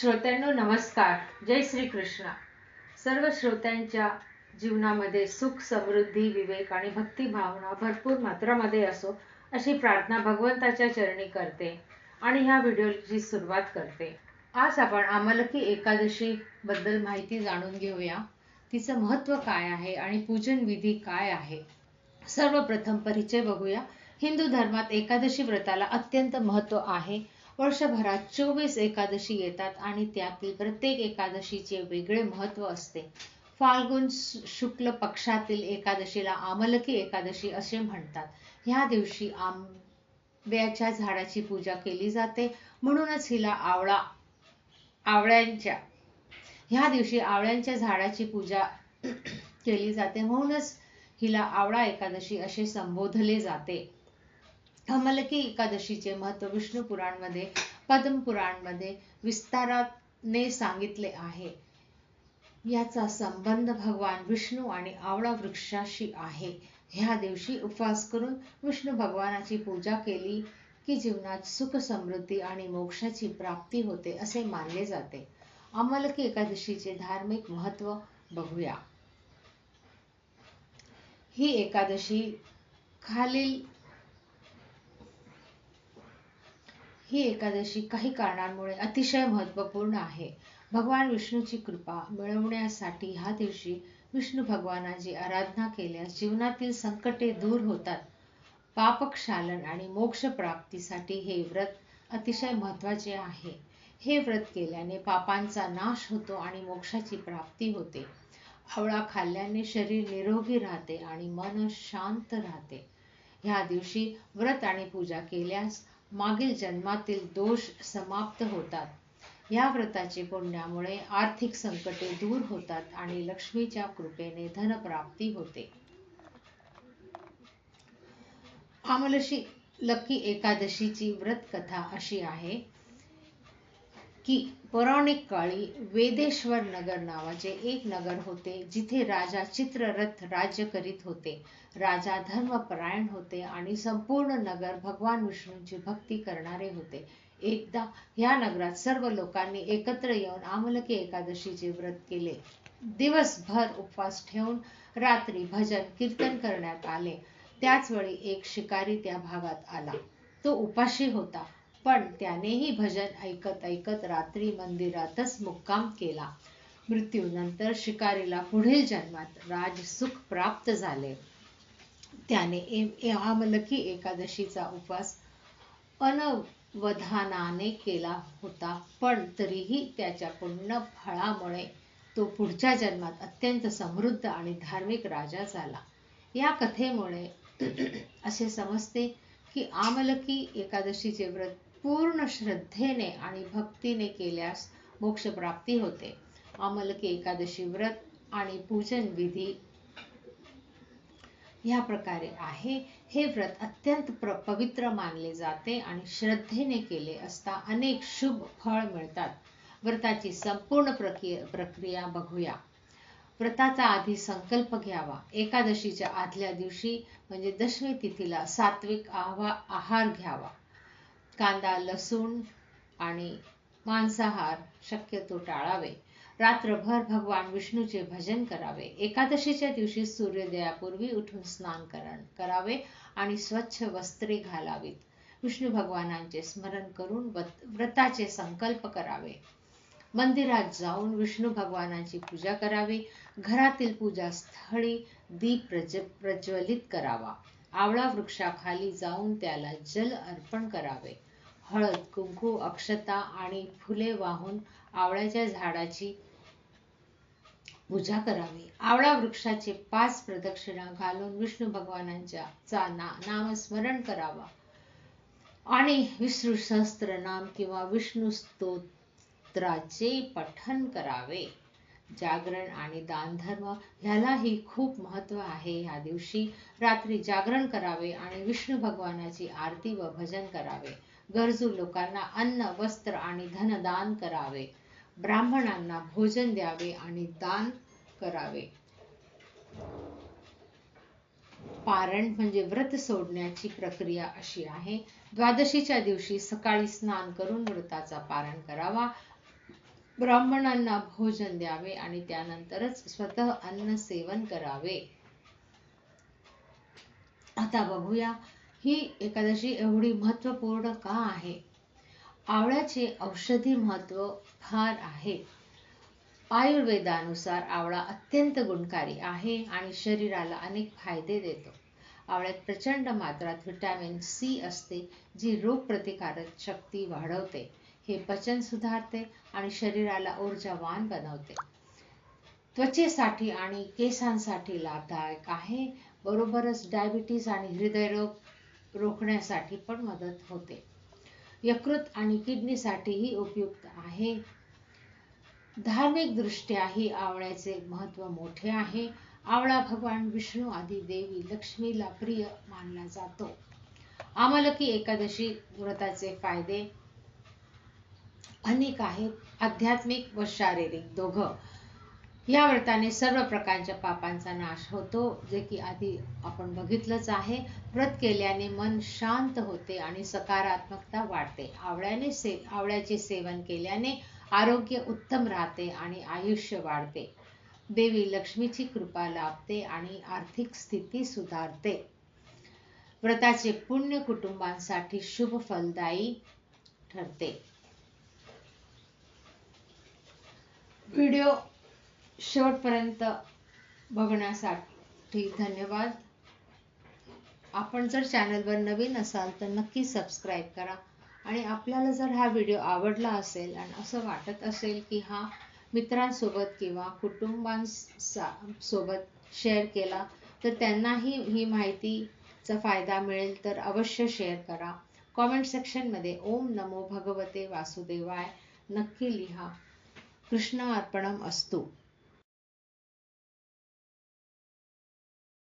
श्रोत्यांनो नमस्कार. जय श्री कृष्ण सर्व श्रोत्यांच्या जीवनामध्ये सुख समृद्धी विवेक आणि भक्ती भावना भरपूर मात्रामध्ये असो अशी प्रार्थना भगवंताच्या चरणी करते आणि ह्या व्हिडिओची सुरुवात करते. आज आपण आमलकी एकादशी बद्दल माहिती जाणून घेऊया. तिचं महत्त्व काय आहे आणि पूजन विधी काय आहे? सर्वप्रथम परिचय बघूया. हिंदू धर्मात एकादशी व्रताला अत्यंत महत्त्व आहे. वर्षभरात चोवीस एकादशी येतात आणि त्यातील प्रत्येक एकादशीचे वेगळे महत्त्व असते. फाल्गुन शुक्ल पक्षातील एकादशीला आमलकी एकादशी असे म्हणतात. ह्या दिवशी आंब्याच्या झाडाची पूजा केली जाते. म्हणूनच हिला आवळा आवळ्यांच्या ह्या दिवशी आवळ्यांच्या झाडाची पूजा केली जाते. म्हणूनच हिला आवळा एकादशी असे संबोधले जाते. अमलकी एकादशीचे महत्त्व विष्णू पुराणमध्ये पद्म पुराणमध्ये विस्ताराने सांगितले आहे. याचा संबंध भगवान विष्णू आणि आवळा वृक्षाशी आहे. ह्या दिवशी उपवास करून विष्णू भगवानाची पूजा केली की जीवनात सुख समृद्धी आणि मोक्षाची प्राप्ती होते असे मानले जाते. अमलकी एकादशीचे धार्मिक महत्त्व बघूया. ही एकादशी खालील ही एकादशी काही कारणांमुळे अतिशय महत्त्वपूर्ण आहे. भगवान विष्णूची कृपा मिळवण्यासाठी ह्या दिवशी विष्णू भगवानाची आराधना केल्यास जीवनातील संकटे दूर होतात. पापक्षालन आणि मोक्षप्राप्तीसाठी हे व्रत अतिशय महत्त्वाचे आहे. हे व्रत केल्याने पापांचा नाश होतो आणि मोक्षाची प्राप्ती होते. आवळा खाल्ल्याने शरीर निरोगी राहते आणि मन शांत राहते. ह्या दिवशी व्रत आणि पूजा केल्यास मागील जन्मातील दोष समाप्त होतात. या व्रताचे पुण्यामुळे आर्थिक संकटे दूर होतात आणि लक्ष्मीच्या कृपेने धनप्राप्ती होते. आमलशी लकी एकादशीची व्रत कथा अशी आहे. की पौराणिक काळी वेदेश्वर नगर नावाचे एक नगर होते जिथे राजा चित्ररथ राज्य करीत होते. राजा धर्मपरायण होते आणि संपूर्ण नगर भगवान विष्णूंची भक्ती करणारे होते. एकदा ह्या नगरात सर्व लोकांनी एकत्र येऊन आमलकी एकादशीचे व्रत केले. दिवसभर उपवास ठेवून रात्री भजन कीर्तन करण्यात आले. त्याचवेळी एक शिकारी त्या भागात आला. तो उपाशी होता. पण त्यानेही भजन ऐकत ऐकत रात्री मंदिरातच मुक्काम केला. मृत्यूनंतर शिकारीला पुढील जन्मात राजसुख प्राप्त झाले. त्याने आमलकी एकादशीचा उपवास अनवधानाने केला होता पण तरीही त्याच्या पुण्य फळामुळे तो पुढच्या जन्मात अत्यंत समृद्ध आणि धार्मिक राजा झाला. या कथेमुळे असे समजते की आमलकी एकादशीचे व्रत पूर्ण श्रद्धेने आणि भक्तीने केल्यास मोक्षप्राप्ती होते. अमलकी एकादशी व्रत आणि पूजन विधी या प्रकारे आहे. हे व्रत अत्यंत पवित्र मानले जाते आणि श्रद्धेने केले असता अनेक शुभ फळ मिळतात. व्रताची संपूर्ण प्रक्रिया बघूया. व्रताचा आधी संकल्प घ्यावा. एकादशीच्या आदल्या दिवशी म्हणजे दशमी तिथीला सात्विक आहार घ्यावा. कांदा लसूण आणि मांसाहार शक्यतो टाळावे. रात्रभर भगवान विष्णूचे भजन करावे. एकादशीच्या दिवशी सूर्योदयापूर्वी उठून स्नान करावे आणि स्वच्छ वस्त्रे घालावीत. विष्णू भगवानांचे स्मरण करून व्रताचे संकल्प करावे. मंदिरात जाऊन विष्णू भगवानांची पूजा करावी. घरातील पूजा स्थळी दीप प्रज प्रज्वलित करावा. आवळा वृक्षाखाली जाऊन त्याला जल अर्पण करावे. हळद कुंकू अक्षता आणि फुले वाहून आवळ्याच्या झाडाची पूजा करावी. आवळा वृक्षाचे पाच प्रदक्षिणा घालून विष्णू भगवानांच्या चा ना नामस्मरण करावा. आणि विष्णू सहस्त्र नाम किंवा विष्णू स्तोत्राचे पठन करावे. जागरण आणि दानधर्म ह्यालाही खूप महत्त्व आहे. ह्या दिवशी रात्री जागरण करावे आणि विष्णू भगवानाची आरती व भजन करावे. गरजू लोकांना अन्न वस्त्र आणि धनदान करावे. ब्राह्मणांना भोजन द्यावे आणि दान करावे. पारण म्हणजे व्रत सोडण्याची प्रक्रिया अशी आहे. द्वादशीच्या दिवशी सकाळी स्नान करून व्रताचा पारण करावा. ब्राह्मणांना भोजन द्यावे आणि त्यानंतरच स्वतः अन्न सेवन करावे. आता बघूया ही एकादशी एवढी महत्त्वपूर्ण का आहे? आवळ्याचे औषधी महत्त्व फार आहे. आयुर्वेदानुसार आवळा अत्यंत गुणकारी आहे आणि शरीराला अनेक फायदे देतो. आवळ्यात प्रचंड मात्रात व्हिटॅमिन सी असते जी रोगप्रतिकारक शक्ती वाढवते. हे पचन सुधारते आणि शरीराला ऊर्जावान बनवते. त्वचेसाठी आणि केसांसाठी लाभदायक आहे. बरोबरच डायबिटीज आणि हृदयरोग रोखण्यासाठी पण मदत होते. यकृत आणि किडनीसाठीही उपयुक्त आहे. धार्मिक दृष्ट्याही आवळ्याचे महत्त्व मोठे आहे. आवळा भगवान विष्णू आदी देवी लक्ष्मीला प्रिय मानला जातो. आमलकी एकादशी व्रताचे फायदे? अनेक आहेत. आध्यात्मिक व शारीरिक दोघं. या व्रताने सर्व प्रकारच्या पापांचा नाश होतो जे की आधी आपण बघितलंच आहे. व्रत केल्याने मन शांत होते आणि सकारात्मकता वाढते. आवळ्याने से आवळ्याचे सेवन केल्याने आरोग्य उत्तम राहते आणि आयुष्य वाढते. देवी लक्ष्मीची कृपा लाभते आणि आर्थिक स्थिती सुधारते. व्रताचे पुण्य कुटुंबांसाठी शुभ फलदायी ठरते. व्हिडिओ शेवटपर्यंत बघण्यासाठी धन्यवाद. आपण जर चॅनलवर नवीन असाल तर नक्की सबस्क्राईब करा. आणि आपल्याला जर हा व्हिडिओ आवडला असेल आणि असं वाटत असेल की हा मित्रांसोबत किंवा कुटुंबांसोबत शेअर केला तर त्यांनाही ही माहितीचा फायदा मिळेल तर अवश्य शेअर करा. कॉमेंट सेक्शनमध्ये ओम नमो भगवते वासुदेवाय नक्की लिहा. कृष्ण अर्पणम असतो.